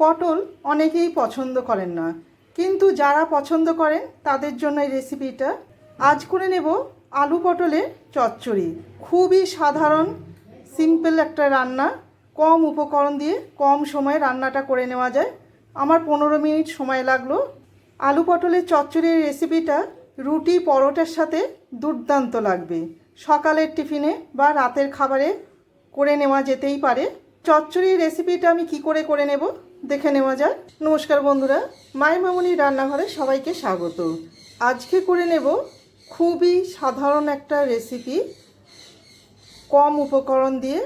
পটল অনেকেই পছন্দ করেন না। কিন্তু যারা পছন্দ করেন, তাদের জন্য এই রেসিপিটা আজ করে নেব আলু পটলের চচ্চড়ি। খুবই সাধারণ সিম্পল একটা রান্না। কম উপকরণ দিয়ে কম সময়ে রান্নাটা করে নেওয়া যায়। আমার পনেরো মিনিট সময় লাগল। আলু পটলের চচ্চড়ির রেসিপিটা রুটি পরোটার সাথে দুর্দান্ত লাগবে। সকালের টিফিনে বা রাতের খাবারে করে নেওয়া যেতেই পারে। চচ্চড়ির রেসিপিটা আমি কি করে করে নেব? দেখে নেওয়া যাক। নমস্কার বন্ধুরা মায়ের মামুনি রান্নাঘরে সবাইকে স্বাগত। আজকে করে নেব খুবই সাধারণ একটা রেসিপি কম উপকরণ দিয়ে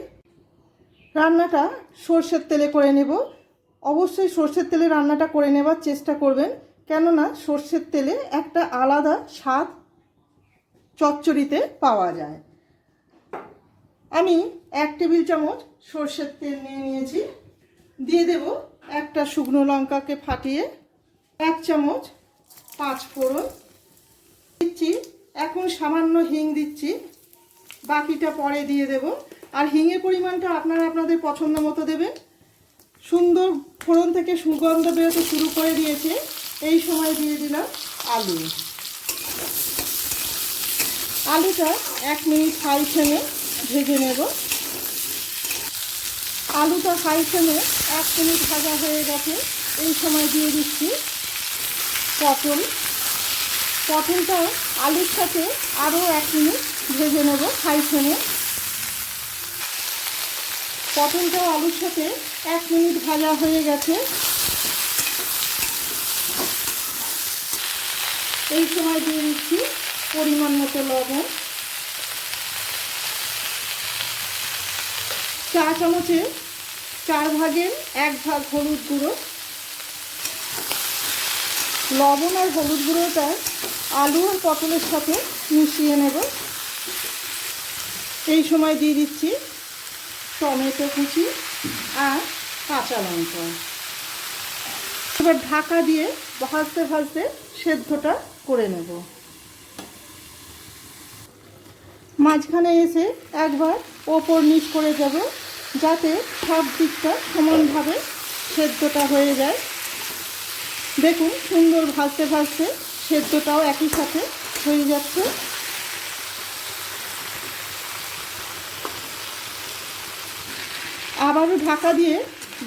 রান্নাটা সর্ষের তেলে করে নেব। অবশ্যই সর্ষের তেলে রান্নাটা করে নেবার চেষ্টা করবেন। কেননা সর্ষের তেলে একটা আলাদা স্বাদ চচ্চড়িতে পাওয়া যায়। আমি এক টেবিল চামচ সর্ষের তেল নিয়ে নিয়েছি। দিয়ে দেব একটা শুকনো লঙ্কাকে ফাটিয়ে এক চামচ পাঁচ ফোড়ন। দিচ্ছি, এখন সামান্য হিং দিচ্ছি। বাকিটা পরে দিয়ে দেব। আর হিঙের পরিমাণটা আপনারা আপনাদের পছন্দ মতো দেবেন। সুন্দর ফোড়ন থেকে সুগন্ধ বেরোতে শুরু করে দিয়েছে। এই সময় দিয়ে দিলাম আলু। আলুটা এক মিনিট হাই ফ্লেমে ভেজে নেব। আলুটা হাই ফ্লেমে এক মিনিট ভাজা হয়ে গেছে। এই সময় দিয়ে দিচ্ছি পটল। পটলটাও আলুর সাথে আরও এক মিনিট ভেজে নেব হাই ফ্লেমে পটলটাও আলুর সাথে এক মিনিট ভাজা হয়ে গেছে। এই সময় দিয়ে দিচ্ছি পরিমাণ মতো লবণ। চা চামচে চার ভাগের এক ভাগ হলুদ গুঁড়ো, লবণ আর হলুদ গুঁড়োটা আলু আর পটলের সাথে মিশিয়ে নেব। এই সময় দিয়ে দিচ্ছি টমেটো কুচি আর কাঁচা লঙ্কা। এবার ঢাকা দিয়ে ভাজতে ভাজতে সেদ্ধটা করে নেব। মাঝখানে এসে একবার ওপর নিচ করে যাব যাতে সব দিকটা সমানভাবে সেদ্ধটা হয়ে যায়। দেখুন, সুন্দর ভাজতে ভাজতে সেদ্ধটাও একই সাথে হয়ে যাচ্ছে। আবারও ঢাকা দিয়ে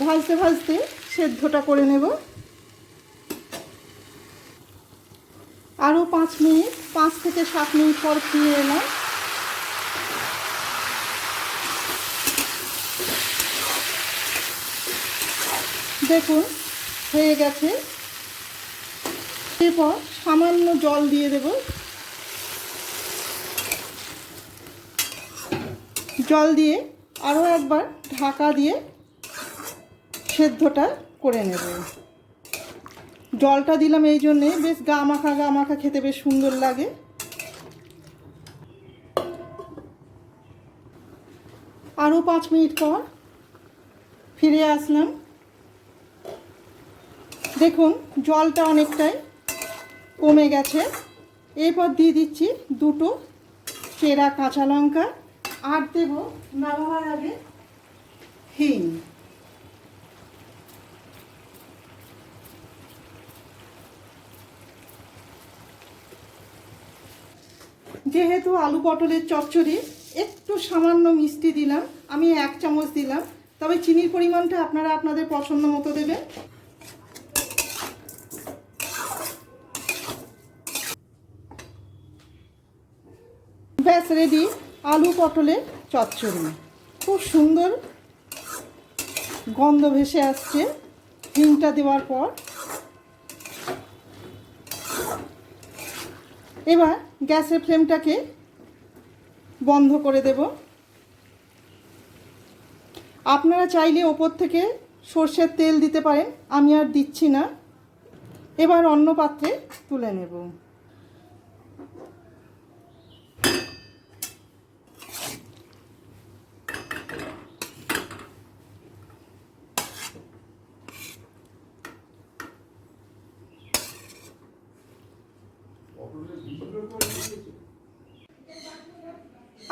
ভাজতে ভাজতে সেদ্ধটা করে নেব। আরও পাঁচ মিনিট, পাঁচ থেকে সাত মিনিট পর ফিরে এলাম। দেখুন, হয়ে গেছে। এরপর সামান্য জল দিয়ে দেব। জল দিয়ে আরও একবার ঢাকা দিয়ে সেদ্ধটা করে নেব। জলটা দিলাম এই জন্যে। বেশ গা মাখা গা মাখা খেতে বেশ সুন্দর লাগে। আরও পাঁচ মিনিট পর ফিরে আসলাম। দেখুন, জলটা অনেকটাই কমে গেছে। এরপর দিয়ে দিচ্ছি দুটো চেরা কাঁচা লঙ্কা, আর দেব নামাবার আগে হিং। যেহেতু আলু পটলের চচ্চড়ি, একটু সামান্য মিষ্টি দিলাম, আমি এক চামচ দিলাম, তবে চিনির পরিমাণটা আপনারা আপনাদের পছন্দ মতো দেবেন। ব্যাস রেডি আলু পটলের চচ্চড়ি। খুব সুন্দর গন্ধ ভেসে আসছে হিংটা দেওয়ার পর। এবার গ্যাসের ফ্লেমটাকে বন্ধ করে দেব। আপনারা চাইলে ওপর থেকে সর্ষের তেল দিতে পারেন, আমি আর দিচ্ছি না। এবার অন্য পাত্রে তুলে নেব।